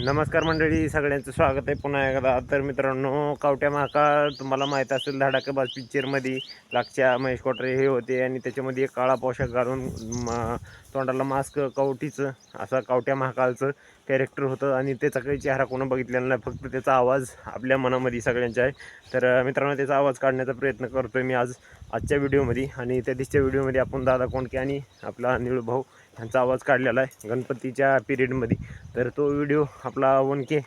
नमस्कार मंडळी सगळ्यांचं स्वागत आहे पुन्हा एकदा. तर मित्रांनो कावट्या महाकाळ तुम्हाला माहीत असेल धडाकेबाज पिक्चरमध्ये लागच्या महेश कोटरे हे होते आणि त्याच्यामध्ये एक काळा पोशाख घालून तोंडाला मास्क कवटीचं असा कावट्या महाकाळचं कॅरेक्टर होतं आणि त्याचा काही चेहरा कोणा बघितलेला नाही फक्त त्याचा आवाज आपल्या मनामध्ये सगळ्यांच्या आहे. तर मित्रांनो त्याचा आवाज काढण्याचा प्रयत्न करतोय मी आज आजच्या व्हिडिओमध्ये. आणि त्या दिसच्या व्हिडिओमध्ये आपण दादा कोणके आणि आपला निळू भाऊ यांचा आवाज काढलेला आहे गणपतीच्या पिरियडमध्ये तर तो व्हिडिओ आपला वन के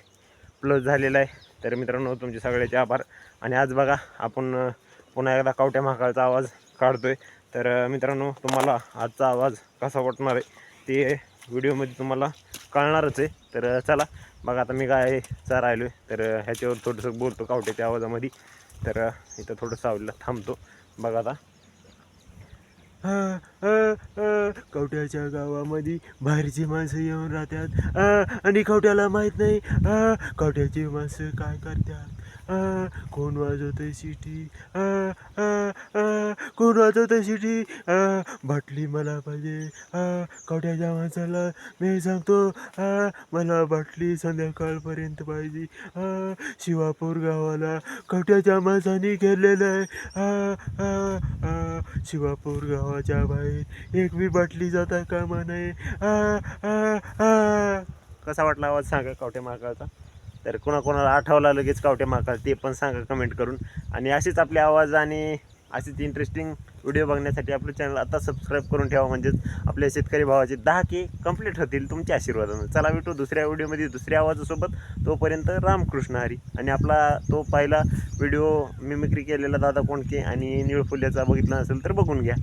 प्लस झालेला आहे. तर मित्रांनो तुमचे सगळ्याचे आभार. आणि आज बघा आपण पुन्हा एकदा कावट्या महाकाळचा आवाज काढतोय. तर मित्रांनो तुम्हाला आजचा आवाज कसा वाटणार आहे ते व्हिडिओमध्ये तुम्हाला कळणारच आहे. तर चला बघा आता मी काय राहिलो आहे तर ह्याच्यावर थोडंसं बोलतो कावट्याच्या आवाजामध्ये. तर इथं थोडंसं सावलीला थांबतो. बघा आता. कवट्याच्या गावामध्ये बाहेरची माणसं येऊन राहतात. आणि कवट्याला माहीत नाही. कवट्याची माणसं काय करतात? कोण वाजवतं शिटी कोण वाजवतं शिटी बाटली मला पाहिजे. कवट्याच्या माणसाला मी सांगतो. मला बाटली संध्याकाळपर्यंत पाहिजे. शिवापूर गावाला कवट्याच्या माणसाने घेरलेलं आहे. शिवापूर गावाच्या बाहेर. एक बी बाटली जाता कामा नये. कसा वाटला आवाज सांगा कावटे महाकाळचा? तर कोणाकोणाला आठवला लगेच कावटे महाकाळ ते पण सांगा कमेंट करून. आणि असेच आपले आवाज आणि असेच इंटरेस्टिंग व्हिडिओ बघण्यासाठी आपलं चॅनल आता सबस्क्राईब करून ठेवा. म्हणजेच आपल्या शेतकरी भावाचे दहा के कंप्लीट होतील तुमच्या आशीर्वादानं. चला भेटू दुसऱ्या व्हिडिओमध्ये दुसऱ्या आवाजासोबत. तोपर्यंत रामकृष्ण हरी. आणि आपला तो पहिला व्हिडिओ मिमिक्री केलेला दादा कोणके आणि निळफुल्याचा बघितला असेल तर बघून घ्या.